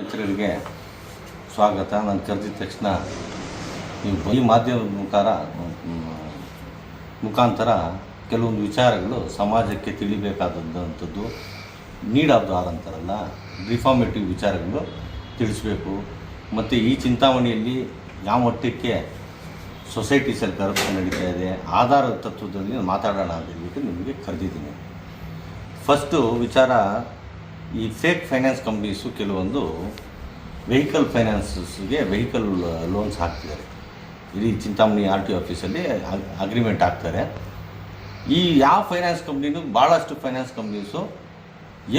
ಮಿತ್ರರಿಗೆ ಸ್ವಾಗತ. ನಾನು ಕರೆದಿದ ತಕ್ಷಣ ನೀವು ಈ ಮಾಧ್ಯಮದ ಮುಖಾರ ಮುಖಾಂತರ ಕೆಲವೊಂದು ವಿಚಾರಗಳು ಸಮಾಜಕ್ಕೆ ತಿಳಿಬೇಕಾದಂಥದ್ದು ನೀಡಾದ ಅಂತಾರಲ್ಲ ರಿಫಾರ್ಮೇಟಿವ್ ವಿಚಾರಗಳು ತಿಳಿಸ್ಬೇಕು. ಮತ್ತು ಈ ಚಿಂತಾಮಣಿಯಲ್ಲಿ ಯಾವ ಮಟ್ಟಕ್ಕೆ ಸೊಸೈಟೀಸಲ್ಲಿ ಕರಪ್ಷನ್ ನಡೀತಾ ಇದೆ, ಆಧಾರ ತತ್ವದಲ್ಲಿ ಮಾತಾಡೋಣ ಅಂತ ನಿಮಗೆ ಕರೆದಿದ್ದೀನಿ. ಫಸ್ಟು ವಿಚಾರ ಈ ಫೇಕ್ ಫೈನಾನ್ಸ್ ಕಂಪ್ನೀಸು ಕೆಲವೊಂದು ವೆಹಿಕಲ್ ಫೈನಾನ್ಸಸ್ಗೆ ವೆಹಿಕಲ್ ಲೋನ್ಸ್ ಹಾಕ್ತಿದ್ದಾರೆ. ಇಡೀ ಚಿಂತಾಮಣಿ ಆರ್ ಟಿ ಆಫೀಸಲ್ಲಿ ಅಗ್ರಿಮೆಂಟ್ ಹಾಕ್ತಾರೆ. ಈ ಯಾವ ಫೈನಾನ್ಸ್ ಕಂಪ್ನಿನೂ ಭಾಳಷ್ಟು ಫೈನಾನ್ಸ್ ಕಂಪ್ನೀಸು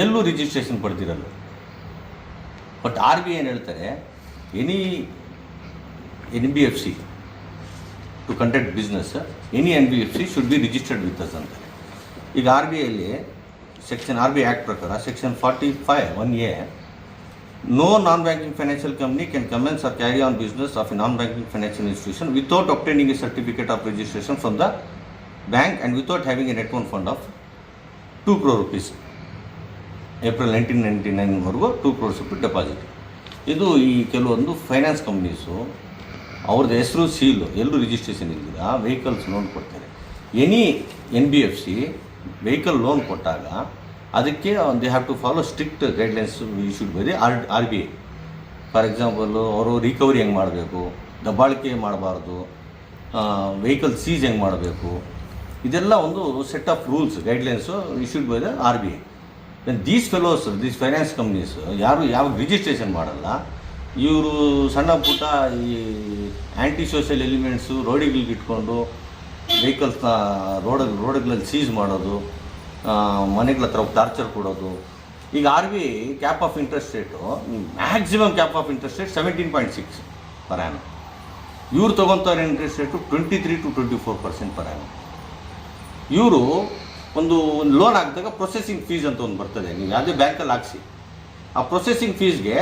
ಎಲ್ಲೂ ರಿಜಿಸ್ಟ್ರೇಷನ್ ಪಡೆದಿರಲ್ಲ ಬಟ್ ಆರ್ ಬಿ ಏನು ಹೇಳ್ತಾರೆ any N B F C to conduct business any N B F C should be registered with us ಅಂತಾರೆ. ಈಗ ಆರ್ ಬಿ ಐಲಿ ಸೆಕ್ಷನ್ ಆರ್ ಬಿ ಆ್ಯಕ್ಟ್ ಪ್ರಕಾರ section forty five one A no non banking financial company can commence or carry on business of a non banking financial institution without obtaining a certificate of registration from the bank and without having a net owned fund of two crore rupees April nineteen ninety ನೈನ್ವರೆಗೂ two crores rupees deposit ಇದು ಈ ಕೆಲವೊಂದು finance companies ಅವ್ರದ್ದು ಹೆಸರು seal ಎಲ್ಲರೂ registration ಇಲ್ದಿರ vehicles loan ಕೊಡ್ತಾರೆ. Any N B F C vehicle loan ಕೊಟ್ಟಾಗ ಅದಕ್ಕೆ they have to follow strict guidelines issued by the R R B I for example ಅವರು ರಿಕವರಿ ಹೆಂಗೆ ಮಾಡಬೇಕು, ದಬ್ಬಾಳಿಕೆ ಮಾಡಬಾರ್ದು ವೆಹಿಕಲ್ ಸೀಸ್ ಹೆಂಗೆ ಮಾಡಬೇಕು, ಇದೆಲ್ಲ ಒಂದು set of rules guidelines issued by the R B I these fellows these finance companies ಯಾರು ಯಾವ ರಿಜಿಸ್ಟ್ರೇಷನ್ ಮಾಡಲ್ಲ, ಇವರು ಸಣ್ಣ ಪುಟ್ಟ ಈ ಆ್ಯಂಟಿ ಸೋಷಿಯಲ್ ಎಲಿಮೆಂಟ್ಸು ರೋಡಿಗಳಿಗೆ ಇಟ್ಕೊಂಡು ವೆಹಿಕಲ್ಸ್ನ ರೋಡ್ ರೋಡ್ಗಳಲ್ಲಿ ಸೀಸ್ ಮಾಡೋದು ಮನೆಗಳ ಹತ್ರ ಟಾರ್ಚರ್ ಕೊಡೋದು. ಈಗ R B cap of interest rate maximum cap of interest rate seventeen point six per annum ಇವ್ರು ತೊಗೊತಾರೆ interest rate twenty three to twenty four percent per annum ಇವರು ಒಂದು ಒಂದು ಲೋನ್ ಹಾಕಿದಾಗ ಪ್ರೊಸೆಸಿಂಗ್ ಫೀಸ್ ಅಂತ ಒಂದು ಬರ್ತದೆ. ನೀವು ಯಾವುದೇ ಬ್ಯಾಂಕಲ್ಲಿ ಹಾಕ್ಸಿ. ಆ processing ಫೀಸ್ಗೆ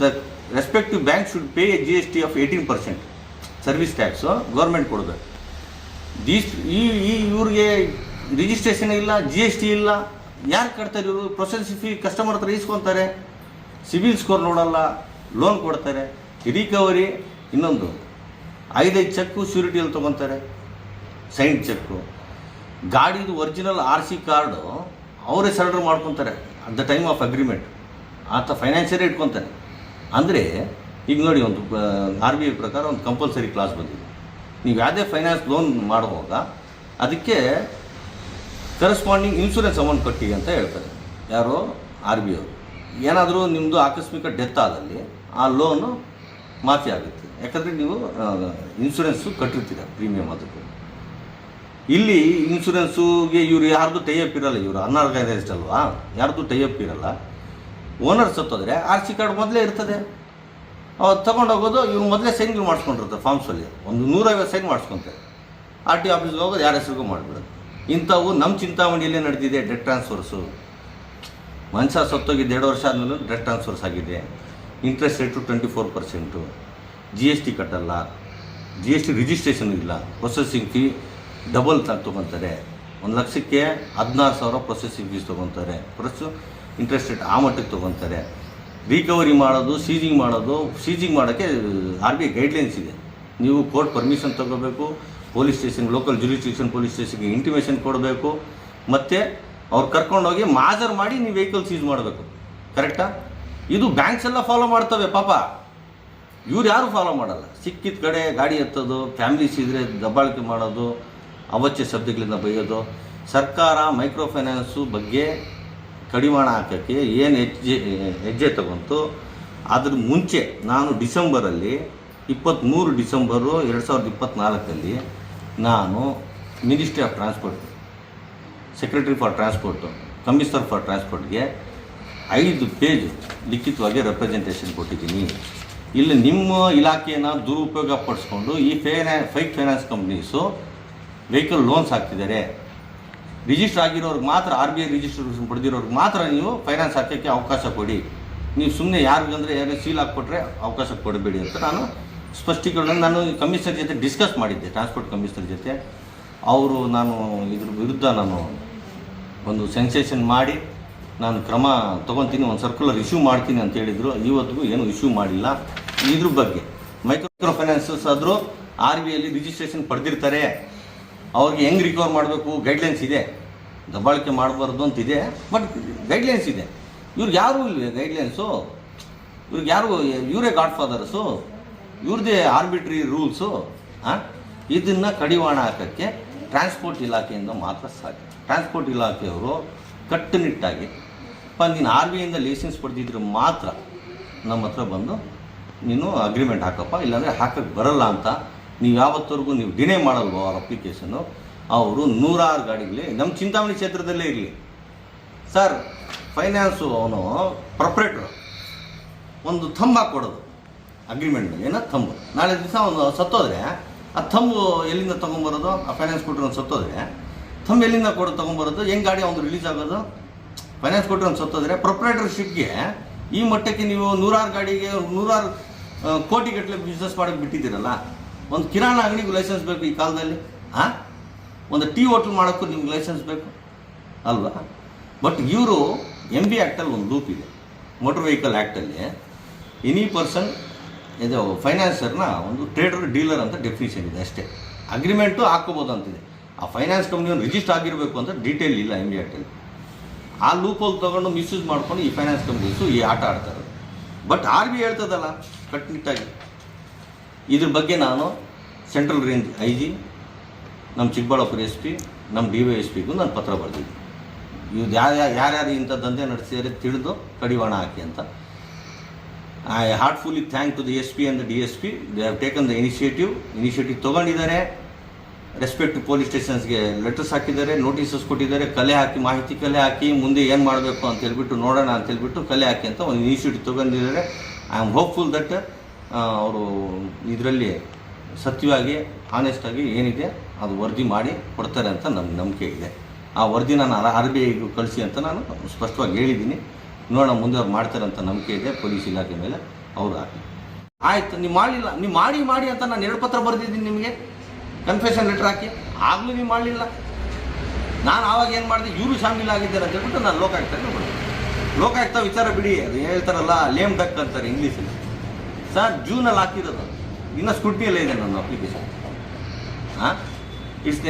the respective bank should pay G S T of eighteen percent service tax government ಕೊಡಬೇಕು. ದೀಸ್ ಈ ಈ ಇವ್ರಿಗೆ ರಿಜಿಸ್ಟ್ರೇಷನ್ ಇಲ್ಲ ಜಿ ಎಸ್ ಟಿ ಇಲ್ಲ. ಯಾರು ಕಟ್ತಾರೆ ಇವರು? ಪ್ರೊಸೆಸ್ ಫೀ ಕಸ್ಟಮರ್ ಹತ್ರ ಇಸ್ಕೊತಾರೆ. ಸಿಬಿಲ್ ಸ್ಕೋರ್ ನೋಡಲ್ಲ ಲೋನ್ ಕೊಡ್ತಾರೆ. ರಿಕವರಿ ಇನ್ನೊಂದು. ಐದೈದು ಚೆಕ್ಕು ಶ್ಯೂರಿಟಿಯಲ್ಲಿ ತೊಗೊತಾರೆ. Sign cheque. ಗಾಡಿದು ಒರಿಜಿನಲ್ ಆರ್ ಸಿ ಕಾರ್ಡು ಅವರೇ ಸರೆಂಡರ್ ಮಾಡ್ಕೊತಾರೆ at the time of agreement ಆತ ಫೈನಾನ್ಷಿಯರೇ ಇಟ್ಕೊತಾರೆ ಅಂದರೆ, ಈಗ ನೋಡಿ ಒಂದು ಆರ್ ಬಿ ಐ ಪ್ರಕಾರ ಒಂದು ಕಂಪಲ್ಸರಿ ಕ್ಲಾಸ್ ಬಂದಿದೆ. ನೀವು ಯಾವುದೇ ಫೈನಾನ್ಸ್ ಲೋನ್ ಮಾಡುವಾಗ ಅದಕ್ಕೆ ಕರೆಸ್ಪಾಂಡಿಂಗ್ ಇನ್ಶೂರೆನ್ಸ್ ಅಮೌಂಟ್ ಕಟ್ಟಿ ಅಂತ ಹೇಳ್ತಾರೆ. ಯಾರು? ಆರ್ ಬಿ ಅವರು. ಏನಾದರೂ ನಿಮ್ಮದು ಆಕಸ್ಮಿಕ ಡೆತ್ ಆದಲ್ಲಿ ಆ ಲೋನು ಮಾಫಿ ಆಗುತ್ತೆ. ಯಾಕಂದರೆ ನೀವು ಇನ್ಶೂರೆನ್ಸು ಕಟ್ಟಿರ್ತೀರ ಪ್ರೀಮಿಯಮ್ ಅದಕ್ಕೆ ಇಲ್ಲಿ ಇನ್ಶೂರೆನ್ಸುಗೆ ಇವ್ರು ಯಾರ್ದು ಟೈಅಪ್ ಇರಲ್ಲ ಇವರು ಅನ್ಆರ್ಗನೈಸ್ಡ್ ಅಲ್ವಾ? ಯಾರ್ದು ಟೈಅಪ್ ಇರಲ್ಲ. ಓನರ್ ಸತ್ತೋದ್ರೆ ಆರ್ ಸಿ ಕಾರ್ಡ್ ಮೊದಲೇ ಇರ್ತದೆ. ಅವ್ರು ತೊಗೊಂಡೋಗೋದು ಇವ್ರು ಮೊದಲೇ ಸೈನ್ಗಳು ಮಾಡಿಸ್ಕೊಂಡಿರ್ತಾರೆ ಫಾರ್ಮ್ಸಲ್ಲಿ ಒಂದು ನೂರೈವತ್ತು ಸೈನ್ ಮಾಡಿಸ್ಕೊತಾರೆ ಆರ್ ಟಿ ಆಫೀಸ್ಗೆ ಹೋಗೋದು ಯಾರ ಹೆಸರಿಗೂ ಮಾಡಿಬಿಡೋದು. ಇಂಥವು ನಮ್ಮ ಚಿಂತಾಮಣಿಯಲ್ಲೇ ನಡೆದಿದೆ ಡೆಟ್ ಟ್ರಾನ್ಸ್ಫರ್ಸು ಮನುಷ್ಯ ಸತ್ತೋಗಿದ್ದು ಎರಡು ವರ್ಷ ಆದಮೇಲೆ ಡೆಟ್ ಟ್ರಾನ್ಸ್ಫರ್ಸ್ ಆಗಿದೆ. Interest rate twenty four percent G S T ಕಟ್ಟಲ್ಲ. ಜಿ ಎಸ್ ಟಿ ರಿಜಿಸ್ಟ್ರೇಷನ್ ಇಲ್ಲ. ಪ್ರೊಸೆಸಿಂಗ್ ಫೀ ಡಬಲ್ ತೊಗೊತಾರೆ. ಒಂದು ಲಕ್ಷಕ್ಕೆ ಹದಿನಾರು ಸಾವಿರ ಪ್ರೊಸೆಸಿಂಗ್ ಫೀಸ್ ತೊಗೊತಾರೆ. ಪ್ರೊಸ್ ಇಂಟ್ರೆಸ್ಟ್ ರೇಟ್ ಆ ಮಟ್ಟಕ್ಕೆ ತೊಗೊತಾರೆ. ರಿಕವರಿ ಮಾಡೋದು ಸೀಜಿಂಗ್ ಮಾಡೋದು ಸೀಜಿಂಗ್ ಮಾಡೋಕ್ಕೆ ಆರ್ ಬಿ ಐ ಗೈಡ್ಲೈನ್ಸ್ ಇದೆ. ನೀವು ಕೋರ್ಟ್ ಪರ್ಮಿಷನ್ ತಗೋಬೇಕು police station local jurisdiction police ಸ್ಟೇಷನ್ಗೆ ಇಂಟಿಮೇಷನ್ ಕೊಡಬೇಕು, ಮತ್ತು ಅವ್ರು ಕರ್ಕೊಂಡೋಗಿ ಮಾಜರ್ ಮಾಡಿ ನೀವು ವೆಹಿಕಲ್ ಸೀಸ್ ಮಾಡಬೇಕು. ಕರೆಕ್ಟಾ ಇದು ಬ್ಯಾಂಕ್ಸ್ ಎಲ್ಲ ಫಾಲೋ ಮಾಡ್ತವೆ, ಪಾಪ. ಇವ್ರು ಯಾರು ಫಾಲೋ ಮಾಡಲ್ಲ. ಸಿಕ್ಕಿದ ಕಡೆ ಗಾಡಿ ಎತ್ತೋದು ಫ್ಯಾಮಿಲೀಸ್ ಇದ್ದರೆ ದಬ್ಬಾಳಿಕೆ ಮಾಡೋದು ಅವಚ್ಯ ಶಬ್ದಗಳಿಂದ ಬೈಯೋದು. ಸರ್ಕಾರ ಮೈಕ್ರೋ ಫೈನಾನ್ಸು ಬಗ್ಗೆ ಕಡಿವಾಣ ಹಾಕೋಕ್ಕೆ ಏನು ಹೆಜ್ಜೆ ಹೆಜ್ಜೆ ತಗೊಂತು ಅದ್ರ ಮುಂಚೆ ನಾನು ಡಿಸೆಂಬರಲ್ಲಿ ಇಪ್ಪತ್ತ್ಮೂರು ಡಿಸೆಂಬರು ಎರಡು ಸಾವಿರದ ಇಪ್ಪತ್ತ್ನಾಲ್ಕಲ್ಲಿ ನಾನು ministry of transport secretary for transport commissioner for ಟ್ರಾನ್ಸ್ಪೋರ್ಟ್ಗೆ ಐದು ಪೇಜ್ ಲಿಖಿತವಾಗಿ ರೆಪ್ರೆಸೆಂಟೇಷನ್ ಕೊಟ್ಟಿದ್ದೀನಿ. ಇಲ್ಲಿ ನಿಮ್ಮ ಇಲಾಖೆಯನ್ನು ದುರುಪಯೋಗ ಪಡಿಸ್ಕೊಂಡು ಈ ಫೈನಾ fake finance companies vehicle loans ಹಾಕ್ತಿದ್ದಾರೆ. ರಿಜಿಸ್ಟರ್ ಆಗಿರೋರ್ಗೆ ಮಾತ್ರ ಆರ್ ಬಿ ಐ ರಿಜಿಸ್ಟ್ರೇಷನ್ ಪಡೆದಿರೋರ್ಗೆ ಮಾತ್ರ ನೀವು ಫೈನಾನ್ಸ್ ಹಾಕೋಕ್ಕೆ ಅವಕಾಶ ಕೊಡಿ. ನೀವು ಸುಮ್ಮನೆ ಯಾರಿಗಂದರೆ ಯಾರು ಸೀಲ್ ಹಾಕ್ಕೊಟ್ರೆ ಅವಕಾಶ ಕೊಡಬೇಡಿ ಅಂತ ನಾನು ಸ್ಪಷ್ಟೀಕರಣ ನಾನು ಕಮಿಷನರ್ ಜೊತೆ ಡಿಸ್ಕಸ್ ಮಾಡಿದ್ದೆ ಟ್ರಾನ್ಸ್ಪೋರ್ಟ್ ಕಮಿಷನರ್ ಜೊತೆ. ಅವರು ನಾನು ಇದ್ರ ವಿರುದ್ಧ ನಾನು ಒಂದು ಸೆನ್ಸೇಷನ್ ಮಾಡಿ, ನಾನು ಕ್ರಮ ತೊಗೊತೀನಿ, ಒಂದು ಸರ್ಕ್ಯುಲರ್ ಇಶ್ಯೂ ಮಾಡ್ತೀನಿ ಅಂತ ಹೇಳಿದರು. ಇವತ್ತಿಗೂ ಏನು ಇಶ್ಯೂ ಮಾಡಿಲ್ಲ. ಇದ್ರ ಬಗ್ಗೆ ಮೈಕ್ರೋ ಫೈನಾನ್ಸಸ್ ಆದರೂ ಆರ್ ಬಿ ಐಲಿ ರಿಜಿಸ್ಟ್ರೇಷನ್ ಪಡೆದಿರ್ತಾರೆ. ಅವ್ರಿಗೆ ಹೆಂಗೆ ರಿಕವರ್ ಮಾಡಬೇಕು? ಗೈಡ್ಲೈನ್ಸ್ ಇದೆ. ದಬ್ಬಾಳಿಕೆ ಮಾಡಬಾರ್ದು ಅಂತಿದೆ. ಬಟ್ ಗೈಡ್ಲೈನ್ಸ್ ಇದೆ. ಇವ್ರಿಗೆ ಯಾರೂ ಇಲ್ವೇ ಗೈಡ್ಲೈನ್ಸು ಇವ್ರಿಗೆ ಯಾರು, ಇವರೇ ಗಾಡ್ ಫಾದರ್ಸು ಇವ್ರದ್ದೇ ಆರ್ಬಿಟ್ರಿ ರೂಲ್ಸು ಹಾಂ ಇದನ್ನು ಕಡಿವಾಣ ಹಾಕೋಕ್ಕೆ ಟ್ರಾನ್ಸ್ಪೋರ್ಟ್ ಇಲಾಖೆಯಿಂದ ಮಾತ್ರ ಸಾಧ್ಯ. ಟ್ರಾನ್ಸ್ಪೋರ್ಟ್ ಇಲಾಖೆಯವರು ಕಟ್ಟುನಿಟ್ಟಾಗಿ ಪ ನೀನು ಆರ್ ಬಿ ಐಯಿಂದ ಲೈಸೆನ್ಸ್ ಪಡೆದಿದ್ರೆ ಮಾತ್ರ ನಮ್ಮ ಹತ್ರ ಬಂದು ನೀನು ಅಗ್ರಿಮೆಂಟ್ ಹಾಕಪ್ಪ, ಇಲ್ಲಾಂದರೆ ಹಾಕಕ್ಕೆ ಬರಲ್ಲ ಅಂತ ನೀವು ಯಾವತ್ತವರೆಗೂ ನೀವು ಡಿನೇ ಮಾಡಲ್ವೋ ಅವ್ರ ಅಪ್ಲಿಕೇಶನ್ನು ಅವರು ನೂರಾರು ಗಾಡಿಗಳೇ ನಮ್ಮ ಚಿಂತಾಮಣಿ ಕ್ಷೇತ್ರದಲ್ಲೇ ಇರಲಿ. ಸರ್ ಫೈನಾನ್ಸು ಅವನು ಪ್ರೊಪ್ರೇಟ್ರು ಒಂದು ಥಂಬ ಕೊಡೋದು ಅಗ್ರಿಮೆಂಟ್ ಏನ ಥಂಬ್ ನಾಳೆ ದಿವಸ ಅವನು ಸತ್ತೋದ್ರೆ, ಆ ಥಂಬು ಎಲ್ಲಿಂದ ತೊಗೊಂಬರೋದು? ಆ ಫೈನಾನ್ಸ್ ಕೊಟ್ಟರೆ ಒಂದು ಸತ್ತೋದ್ರೆ ಥಂಬ್ ಎಲ್ಲಿಂದ ಕೊಡು, ತೊಗೊಂಬರೋದು? ಹೆಂಗ್ ಗಾಡಿ ಅವ್ನು ರಿಲೀಸ್ ಆಗೋದು? ಫೈನಾನ್ಸ್ ಕೊಟ್ಟರು ಒಂದು ಸತ್ತೋದ್ರೆ ಪ್ರೊಪ್ರೈಟರ್ಶಿಪ್ಗೆ ಈ ಮಟ್ಟಕ್ಕೆ ನೀವು ನೂರಾರು ಗಾಡಿಗೆ ನೂರಾರು ಕೋಟಿಗಟ್ಟಲೆ ಬಿಸ್ನೆಸ್ ಮಾಡೋಕ್ಕೆ ಬಿಟ್ಟಿದ್ದೀರಲ್ಲ ಒಂದು ಕಿರಾಣ ಅಂಗಡಿಗೂ ಲೈಸೆನ್ಸ್ ಬೇಕು ಈ ಕಾಲದಲ್ಲಿ ಹಾಂ ಒಂದು ಟೀ ಹೋಟ್ಲ್ ಮಾಡೋಕ್ಕೂ ನಿಮ್ಗೆ ಲೈಸೆನ್ಸ್ ಬೇಕು, ಅಲ್ವಾ? ಬಟ್ ಇವರು ಎಂ ಬಿ ಆ್ಯಕ್ಟಲ್ಲಿ ಒಂದು ಲೂಪ್ ಇದೆ. ಮೋಟರ್ ವೆಹಿಕಲ್ ಆ್ಯಕ್ಟಲ್ಲಿ ಎನಿ ಪರ್ಸನ್ ಇದು ಫೈನಾನ್ಸರ್ನ ಒಂದು ಟ್ರೇಡರ್ ಡೀಲರ್ ಅಂತ ಡೆಫಿನಿಷನ್ ಇದೆ ಅಷ್ಟೇ. ಅಗ್ರಿಮೆಂಟು ಹಾಕ್ಕೋಬೋದು ಅಂತಿದೆ. ಆ ಫೈನಾನ್ಸ್ ಕಂಪ್ನಿಯನ್ನು ರಿಜಿಸ್ಟರ್ ಆಗಿರಬೇಕು ಅಂತ ಡೀಟೇಲ್ ಇಲ್ಲ ಎಂ ಬಿ ಆ್ಯಕ್ಟಲ್ಲಿ ಆ ಲೂಪಲ್ಲಿ ತೊಗೊಂಡು ಮಿಸ್ಯೂಸ್ ಮಾಡ್ಕೊಂಡು ಈ ಫೈನಾನ್ಸ್ ಕಂಪ್ನೀಸು ಈ ಆಟ ಆಡ್ತಾರೆ. ಬಟ್ ಆರ್ ಬಿ ಹೇಳ್ತದಲ್ಲ ಕಟ್ಟುನಿಟ್ಟಾಗಿ ಇದ್ರ ಬಗ್ಗೆ ನಾನು ಸೆಂಟ್ರಲ್ ರೇಂಜ್ ಐ ಜಿ ನಮ್ಮ ಚಿಕ್ಕಬಳ್ಳಾಪುರ ಎಸ್ ಪಿ ನಮ್ಮ ಡಿ ವೈ ಎಸ್ ಪಿಗೂ ನಾನು ಪತ್ರ ಬರೆದಿದ್ದೆ. ಇವ್ರು ಯಾರು ಯಾರ್ಯಾರು ಇಂಥ ದಂಧೆ ನಡೆಸಿದರೆ ತಿಳಿದು ಕಡಿವಾಣ ಹಾಕಿ ಅಂತ. I heartfully thank to the S P and the D S P they have taken the initiative initiative ತೊಗೊಂಡಿದ್ದಾರೆ. Respect police ಸ್ಟೇಷನ್ಸ್ಗೆ ಲೆಟರ್ಸ್ ಹಾಕಿದ್ದಾರೆ ನೋಟಿಸಸ್ ಕೊಟ್ಟಿದ್ದಾರೆ. ಕಲೆ ಹಾಕಿ, ಮಾಹಿತಿ ಕಲೆ ಹಾಕಿ, ಮುಂದೆ ಏನು ಮಾಡಬೇಕು ಅಂತ ಹೇಳ್ಬಿಟ್ಟು, ನೋಡೋಣ ಅಂತ ಹೇಳ್ಬಿಟ್ಟು ಕಲೆ ಹಾಕಿ ಅಂತ ಒಂದು initiative ತೊಗೊಂಡಿದ್ದಾರೆ. I am hopeful that ಅವರು ಇದರಲ್ಲಿ ಸತ್ಯವಾಗಿ ಆನೆಸ್ಟಾಗಿ ಏನಿದೆ, ಅದು ವರದಿ ಮಾಡಿ ಕೊಡ್ತಾರೆ ಅಂತ ನಮ್ಮ ನಂಬಿಕೆ ಇದೆ. ಆ ವರದಿ ನಾನು ಆರ್ ಬಿ ಐಗೂ ಕಳಿಸಿ ಅಂತ ನಾನು ಸ್ಪಷ್ಟವಾಗಿ ಹೇಳಿದ್ದೀನಿ. ನೋಡೋಣ ಮುಂದೆ ಅವ್ರು ಮಾಡ್ತಾರೆ ಅಂತ ನಂಬಿಕೆ ಇದೆ, ಪೊಲೀಸ್ ಇಲಾಖೆ ಮೇಲೆ ಅವರು ಹಾಕಿ. ಆಯಿತು, ನೀವು ಮಾಡಲಿಲ್ಲ, ನೀವು ಮಾಡಿ ಮಾಡಿ ಅಂತ ನಾನು ಎರಡು ಪತ್ರ ಬರೆದಿದ್ದೀನಿ ನಿಮಗೆ. ಕನ್ಫೆಷನ್ ಲೆಟ್ರ್ ಹಾಕಿ. ಆಗಲೂ ನೀವು ಮಾಡಲಿಲ್ಲ. ನಾನು ಆವಾಗ ಏನು ಮಾಡಿದೆ, ಇವರು ಶಾಮಿಲ್ ಆಗಿದ್ದಾರೆ ಅಂತ ಹೇಳ್ಬಿಟ್ಟು ನಾನು ಲೋಕಾಯುಕ್ತ ಲೋಕಾಯುಕ್ತ ವಿಚಾರ ಬಿಡಿ, ಅದು ಹೇಳ್ತಾರಲ್ಲ ಲೇಮ್ ಡಕ್ ಅಂತಾರೆ ಇಂಗ್ಲೀಷಲ್ಲಿ ಸರ್, ಜೂನಲ್ಲಿ ಹಾಕಿರೋದು. ಇನ್ನೂ ಸ್ಕೂಟಿಯಲ್ಲೇ ಇದೆ ನನ್ನ ಅಪ್ಲಿಕೇಶನ್ ಹಾಂ? ಇಟ್ಸ್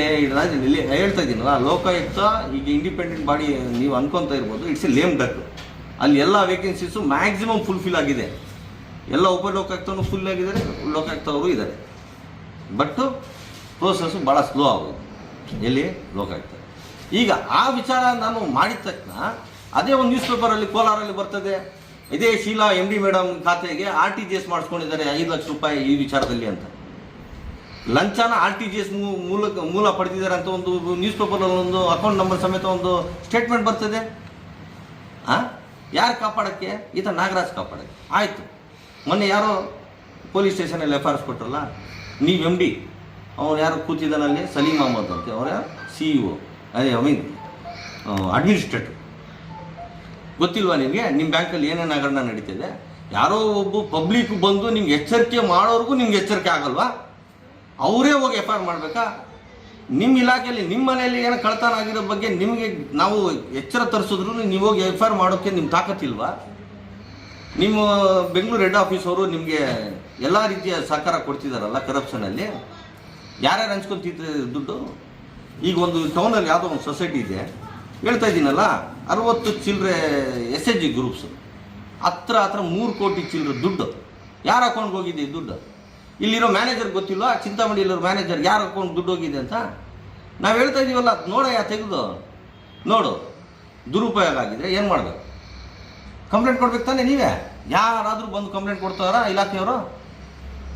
ಇಲ್ಲಿ ಹೇಳ್ತಾ ಇದ್ದೀನಲ್ಲ ಲೋಕಾಯುಕ್ತ ಈಗ ಇಂಡಿಪೆಂಡೆಂಟ್ ಬಾಡಿ ನೀವು ಅನ್ಕೊಂತ ಇರ್ಬೋದು ಇಟ್ಸ್ ಎ ಲೇಮ್ ಡಕ್ ಅಲ್ಲಿ ಎಲ್ಲ ವೇಕೆನ್ಸೀಸು ಮ್ಯಾಕ್ಸಿಮಮ್ ಫುಲ್ಫಿಲ್ ಆಗಿದೆ. ಎಲ್ಲ ಉಪ ಲೋಕಾಯುಕ್ತನೂ ಫುಲ್ ಆಗಿದ್ದಾರೆ, ಲೋಕಾಯುಕ್ತವರು ಇದ್ದಾರೆ. ಬಟ್ ಪ್ರೋಸೆಸ್ಸು ಭಾಳ ಸ್ಲೋ ಆಗೋದು. ಎಲ್ಲಿ? ಲೋಕಾಯುಕ್ತ. ಈಗ ಆ ವಿಚಾರ ನಾನು ಮಾಡಿದ ತಕ್ಷಣ, ಅದೇ ಒಂದು ನ್ಯೂಸ್ ಪೇಪರಲ್ಲಿ ಕೋಲಾರಲ್ಲಿ ಬರ್ತದೆ. ಇದೇ ಶೀಲಾ ಎಂ ಡಿ ಮೇಡಮ್ ಖಾತೆಗೆ ಆರ್ ಟಿ ಜಿ ಎಸ್ ಮಾಡಿಸ್ಕೊಂಡಿದ್ದಾರೆ ಐದು ಲಕ್ಷ ರೂಪಾಯಿ ಈ ವಿಚಾರದಲ್ಲಿ ಅಂತ. ಲಂಚನ ಆರ್ ಟಿ ಜಿ ಎಸ್ ಮೂಲಕ ಮೂಲ ಪಡೆದಿದ್ದಾರೆ ಅಂತ ಒಂದು ನ್ಯೂಸ್ ಪೇಪರಲ್ಲಿ ಒಂದು ಅಕೌಂಟ್ ನಂಬರ್ ಸಮೇತ ಒಂದು ಸ್ಟೇಟ್ಮೆಂಟ್ ಬರ್ತದೆ. ಆ? ಯಾರು ಕಾಪಾಡೋಕ್ಕೆ? ಈತ ನಾಗರಾಜ್ ಕಾಪಾಡೋಕ್ಕೆ. ಆಯಿತು. ಮೊನ್ನೆ ಯಾರೋ ಪೊಲೀಸ್ ಸ್ಟೇಷನಲ್ಲಿ ಎಫ್ ಐ ಆರ್ಸ್ ಕೊಟ್ಟರಲ್ಲ ನೀವು ಎಂ ಡಿ ಅವ್ನು ಯಾರು ಕೂತಿದ್ದಾನಲ್ಲಿ? ಸಲೀಮ್ ಅಹಮದ್ ಅಂತ. ಅವರ ಸಿ ಇ ಒ ಅದೇ ಐ ಮೀನ್ ಅಡ್ಮಿನಿಸ್ಟ್ರೇಟರ್ ಗೊತ್ತಿಲ್ವಾ ನಿಮಗೆ? ನಿಮ್ಮ ಬ್ಯಾಂಕಲ್ಲಿ ಏನೇನು ಹಗರಣ ನಡೀತಿದೆ? ಯಾರೋ ಒಬ್ಬ ಪಬ್ಲಿಕ್ ಬಂದು ನಿಮ್ಗೆ ಎಚ್ಚರಿಕೆ ಮಾಡೋರ್ಗೂ ನಿಮ್ಗೆ ಎಚ್ಚರಿಕೆ ಆಗಲ್ವಾ? ಅವರೇ ಹೋಗಿ ಎಫ್ ಐ ಆರ್ ಮಾಡಬೇಕಾ? ನಿಮ್ಮ ಇಲಾಖೆಯಲ್ಲಿ ನಿಮ್ಮ ಮನೆಯಲ್ಲಿ ಏನೋ ಕಳ್ತನ ಆಗಿರೋ ಬಗ್ಗೆ ನಿಮಗೆ ನಾವು ಎಚ್ಚರ ತರಿಸಿದ್ರು ನೀವು ಹೋಗಿ ಎಫ್ ಐ ಆರ್ ಮಾಡೋಕ್ಕೆ ನಿಮ್ಮ ತಾಕತ್ತಿಲ್ವಾ? ನಿಮ್ಮ ಬೆಂಗಳೂರು ಹೆಡ್ ಆಫೀಸ್ ಅವರು ನಿಮಗೆ ಎಲ್ಲ ರೀತಿಯ ಸಹಕಾರ ಕೊಡ್ತಿದ್ದಾರಲ್ಲ ಕರಪ್ಷನಲ್ಲಿ ಯಾರ್ಯಾರು ಹಂಚ್ಕೊಂತಿದ್ದಾರೆ ದುಡ್ಡು? ಈಗ ಒಂದು ಟೌನಲ್ಲಿ ಯಾವುದೋ ಒಂದು ಸೊಸೈಟಿ ಇದೆ. ಹೇಳ್ತಾ ಇದ್ದೀನಲ್ಲ? ಅರವತ್ತು ಚಿಲ್ಲರೆ ಎಸ್ ಎಚ್ ಜಿ ಗ್ರೂಪ್ಸು. ಹತ್ರ ಹತ್ರ ಮೂರು ಕೋಟಿ ಚಿಲ್ಲರೆ ದುಡ್ಡು. ಯಾರು ಅಕೌಂಟ್ಗೆ ಹೋಗಿದೆ ದುಡ್ಡು? ಇಲ್ಲಿರೋ ಮ್ಯಾನೇಜರ್ ಗೊತ್ತಿಲ್ಲ ಚಿಂತಾಮಣಿಲಿರೋ ಮ್ಯಾನೇಜರ್ ಯಾರು ಅಕೌಂಟ್ ದುಡ್ಡು ಹೋಗಿದೆ ಅಂತ? ನಾವು ಹೇಳ್ತಾ ಇದೀವಲ್ಲ ನೋಡಯ್ಯ ತೆಗೆದು? ನೋಡು, ದುರುಪಯೋಗ ಆಗಿದ್ರೆ ಏನು ಮಾಡಬೇಕು? ಕಂಪ್ಲೇಂಟ್ ಕೊಡ್ಬೇಕು ತಾನೆ ನೀವೇ? ಯಾರಾದರೂ ಬಂದು ಕಂಪ್ಲೇಂಟ್ ಕೊಡ್ತಾರಾ ಇಲಾಖೆಯವರು?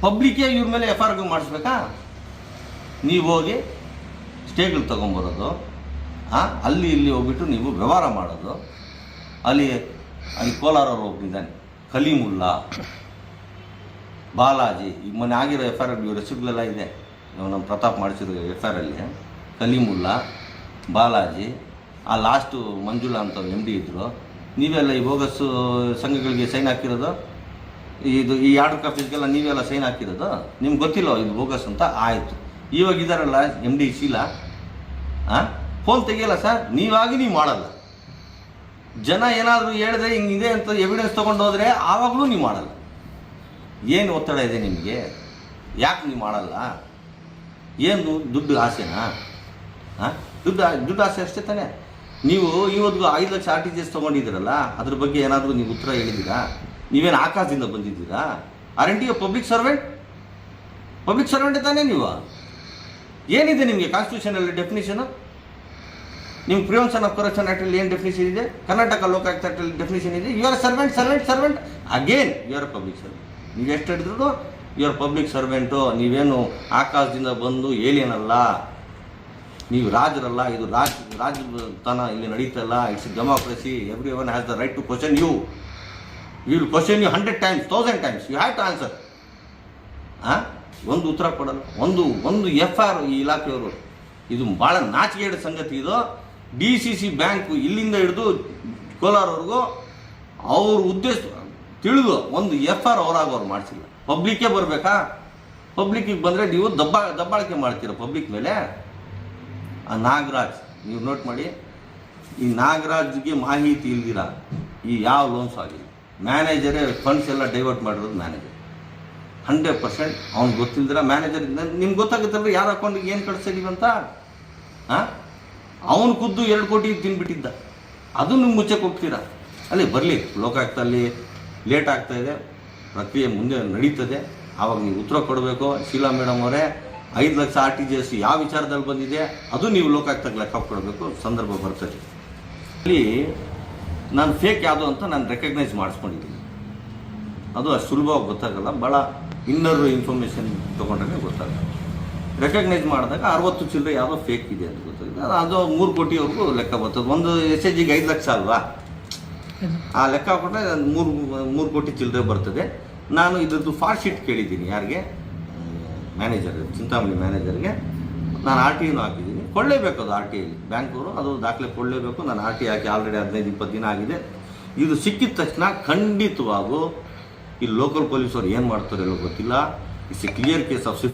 ಪಬ್ಲಿಕ್ಕೇ ಇವ್ರ ಮೇಲೆ ಎಫ್ ಆರ್ ಮಾಡಿಸ್ಬೇಕಾ? ನೀವು ಹೋಗಿ ಸ್ಟೇಗಳು ತೊಗೊಂಬರೋದು. ಅಲ್ಲಿ ಇಲ್ಲಿ ಹೋಗ್ಬಿಟ್ಟು ನೀವು ವ್ಯವಹಾರ ಮಾಡೋದು. ಅಲ್ಲಿ ಅಲ್ಲಿ ಕೋಲಾರವ್ರು ಹೋಗಿದ್ದಾನೆ ಕಲೀಮುಲ್ಲಾ, ಬಾಲಾಜಿ, ಈ ಮೊನ್ನೆ ಆಗಿರೋ ಎಫ್ ಆರ್ ಇವ್ರ ಹೆಸರುಗಳೆಲ್ಲ ಇದೆ. ನಾವು ನಮ್ಮ ಪ್ರತಾಪ್ ಮಾಡಿಸಿರೋ ಎಫ್ ಆರ್ ಅಲ್ಲಿ. ಕಲೀಮುಲ್ಲಾ, ಬಾಲಾಜಿ, ಆ ಲಾಸ್ಟು ಮಂಜುಳಾ ಅಂತ ಎಂ ಡಿ ಇದ್ದರು ನೀವೆಲ್ಲ ಈ ಬೋಗಸ್ಸು ಸಂಘಗಳಿಗೆ ಸೈನ್ ಹಾಕಿರೋದು? ಇದು ಈ ಆರ್ಡರ್ ಕಾಪೀಸ್ಗೆಲ್ಲ ನೀವೆಲ್ಲ ಸೈನ್ ಹಾಕಿರೋದು? ನಿಮ್ಗೆ ಗೊತ್ತಿಲ್ಲ ಇದು ಬೋಗಸ್ ಅಂತ? ಆಯಿತು. ಇವಾಗ ಇದಾರಲ್ಲ ಎಂ ಡಿ ಶೀಲಾ? ಹಾಂ ಫೋನ್ ತೆಗಿಯಲ್ಲ ಸರ್? ನೀವಾಗಿ ನೀವು ಮಾಡಲ್ಲ. ಜನ ಏನಾದರೂ ಹೇಳಿದ್ರೆ ಹಿಂಗಿದೆ ಅಂತ ಎವಿಡೆನ್ಸ್ ತೊಗೊಂಡು ಹೋದರೆ ಆವಾಗಲೂ ನೀವು ಮಾಡಲ್ಲ. ಏನು ಒತ್ತಡ ಇದೆ ನಿಮಗೆ? ಯಾಕೆ ನೀವು ಮಾಡಲ್ಲ? ಏನು ದುಡ್ಡು ಆಸೆನಾ? ಹಾಂ ದುಡ್ಡು ದುಡ್ಡು ಆಸೆ ಅಷ್ಟೇ ತಾನೇ. ನೀವು ಇವತ್ತು ಐದು lakh R T G S ತೊಗೊಂಡಿದ್ದೀರಲ್ಲ, ಅದ್ರ ಬಗ್ಗೆ ಏನಾದರೂ ನೀವು ಉತ್ತರ ಹೇಳಿದ್ದೀರಾ? ನೀವೇನು ಆಕಾಶದಿಂದ ಬಂದಿದ್ದೀರಾ? Are an public servant public ಸರ್ವೆಂಟೇ ತಾನೇ ನೀವು? ಏನಿದೆ ನಿಮಗೆ ಕಾನ್ಸ್ಟಿಟ್ಯೂಷನಲ್ಲಿ ಡೆಫಿನೇಷನು ನಿಮ್ಮ ಪ್ರಿವೆನ್ಷನ್ ಆಫ್ ಕರಪ್ಷನ್ ಆ್ಯಕ್ಟಲ್ಲಿ ಏನು ಡೆಫಿನೇಷನ್ ಇದೆ? ಕರ್ನಾಟಕ ಲೋಕಾಯುಕ್ತ ಆ್ಯಕ್ಟಲ್ಲಿ ಡೆಫಿನೇಷನ್ ಇದೆ. You are servant servant servant again you are public servant ನೀವು ಎಷ್ಟು ಹಿಡಿದ್ರು ಯು ಆರ್ ಪಬ್ಲಿಕ್ ಸರ್ವೆಂಟು ನೀವೇನು ಆಕಾಶದಿಂದ ಬಂದು ಏಲಿಯನಲ್ಲ ನೀವು ರಾಜರಲ್ಲ. ಇದು ರಾಜ ರಾಜತನ ಇಲ್ಲಿ ನಡೀತಲ್ಲ it's democracy everyone has the right to question you you will question you hundred times thousand times you have to answer ಹಾಂ ಒಂದು ಉತ್ತರ ಕೊಡಲ್ಲ. ಒಂದು ಒಂದು ಎಫ್ ಆರ್ ಈ ಇಲಾಖೆಯವರು. ಇದು ಭಾಳ ನಾಚಿಕೆಯ ಸಂಗತಿ ಇದು. ಡಿ ಸಿ ಸಿ ಬ್ಯಾಂಕು ಇಲ್ಲಿಂದ ಹಿಡಿದು ಕೋಲಾರವರೆಗೂ ಅವ್ರ ಉದ್ದೇಶ ತಿಳಿದು ಒಂದು ಎಫ್ ಆರ್ ಅವರಾಗೋರು ಮಾಡಿಸಿಲ್ಲ. ಪಬ್ಲಿಕ್ಕೇ ಬರಬೇಕಾ? ಪಬ್ಲಿಕ್ಕಿಗೆ ಬಂದರೆ ನೀವು ದಬ್ಬಾ, ದಬ್ಬಾಳಿಕೆ ಮಾಡ್ತೀರ ಪಬ್ಲಿಕ್ ಮೇಲೆ? ಆ ನಾಗರಾಜ್, ನೀವು ನೋಟ್ ಮಾಡಿ. ಈ ನಾಗರಾಜ್ಗೆ ಮಾಹಿತಿ ಇಲ್ದಿರ ಈ ಯಾವ ಲೋನ್ಸ್ ಆಗಿಲ್ಲ. ಮ್ಯಾನೇಜರೇ ಫಂಡ್ಸ್ ಎಲ್ಲ ಡೈವರ್ಟ್ ಮಾಡಿರೋದು ಮ್ಯಾನೇಜರ್ ಹಂಡ್ರೆಡ್ ಪರ್ಸೆಂಟ್ ಅವ್ನು ಗೊತ್ತಿಲ್ದಿರ ಮ್ಯಾನೇಜರ್ ನಿಮ್ಗೆ ಗೊತ್ತಾಗುತ್ತಲ್ಲ ಯಾರ ಅಕೌಂಟಿಗೆ ಏನು ಕಳಿಸಿದೀವಿ ಅಂತ? ಹಾಂ ಅವನು ಖುದ್ದು ಎರಡು ಕೋಟಿ ತಿನ್ಬಿಟ್ಟಿದ್ದ. ಅದು ನಿಮ್ಗೆ ಮುಚ್ಚಕ್ಕೆ ಹೋಗ್ತೀರಾ ಅಲ್ಲಿ ಬರಲಿ, ಲೋಕಾಯುಕ್ತಲ್ಲಿ ಲೇಟ್ ಆಗ್ತಾ ಇದೆ, ಪ್ರಕ್ರಿಯೆ ಮುಂದೆ ನಡೀತದೆ. ಆವಾಗ ನೀವು ಉತ್ತರ ಕೊಡಬೇಕು. ಶೀಲಾ ಮೇಡಮ್ ಅವರೇ, ಐದು lakh R T G S ಯಾವ ವಿಚಾರದಲ್ಲಿ ಬಂದಿದೆ, ಅದು ನೀವು ಲೋಕಾಯುಕ್ತಕ್ಕೆ ಲೆಕ್ಕ ಕೊಡಬೇಕು, ಸಂದರ್ಭ ಬರ್ತದೆ. ಅಲ್ಲಿ ನಾನು ಫೇಕ್ ಯಾವುದು ಅಂತ ನಾನು ರೆಕಗ್ನೈಸ್ ಮಾಡಿಸ್ಕೊಂಡಿದ್ದೀನಿ. ಅದು ಅಷ್ಟು ಸುಲಭವಾಗಿ ಗೊತ್ತಾಗಲ್ಲ ಭಾಳ ಇನ್ನರ್ ಇನ್ಫಾರ್ಮೇಷನ್ ತೊಗೊಂಡ್ರೆ ಗೊತ್ತಾಗಲ್ಲ ರೆಕಗ್ನೈಸ್ ಮಾಡಿದಾಗ ಅರವತ್ತು ಚಿಲ್ಲರೆ ಯಾವುದೋ ಫೇಕ್ ಇದೆ ಅಂತ ಗೊತ್ತಾಗಿದೆ ಅದು- ಮೂರು ಕೋಟಿವರೆಗೂ ಲೆಕ್ಕ ಬರ್ತದೆ. ಒಂದು ಎಸ್ ಎಚ್ ಜಿಗೆ ಐದು ಲಕ್ಷ ಅಲ್ವಾ? ಆ ಲೆಕ್ಕ ಹಾಕೊಂಡ್ರೆ ಮೂರು ಮೂರು ಕೋಟಿ ಚಿಲ್ಲರೆ ಬರ್ತದೆ. ನಾನು ಇದ್ರದ್ದು ಫಾರ್ ಶೀಟ್ ಕೇಳಿದ್ದೀನಿ ಯಾರಿಗೆ? ಮ್ಯಾನೇಜರ್ ಚಿಂತಾಮಣಿ ಮ್ಯಾನೇಜರ್ಗೆ ನಾನು ಆರ್ ಟಿನೂ ಹಾಕಿದ್ದೀನಿ. ಕೊಳ್ಳೇಬೇಕು ಅದು ಆರ್ ಟಿ ಐಲಿ ಬ್ಯಾಂಕವರು ಅದು ದಾಖಲೆ ಕೊಳ್ಳೇಬೇಕು. ನಾನು ಆರ್ ಟಿ ಹಾಕಿ ಆಲ್ರೆಡಿ ಹದಿನೈದು, ಇಪ್ಪತ್ತು ದಿನ ಆಗಿದೆ. ಇದು ಸಿಕ್ಕಿದ ತಕ್ಷಣ ಖಂಡಿತವಾಗೂ ಈ ಲೋಕಲ್ ಪೊಲೀಸರು ಏನು ಮಾಡ್ತಾರೋ ಗೊತ್ತಿಲ್ಲ. It's a clear case of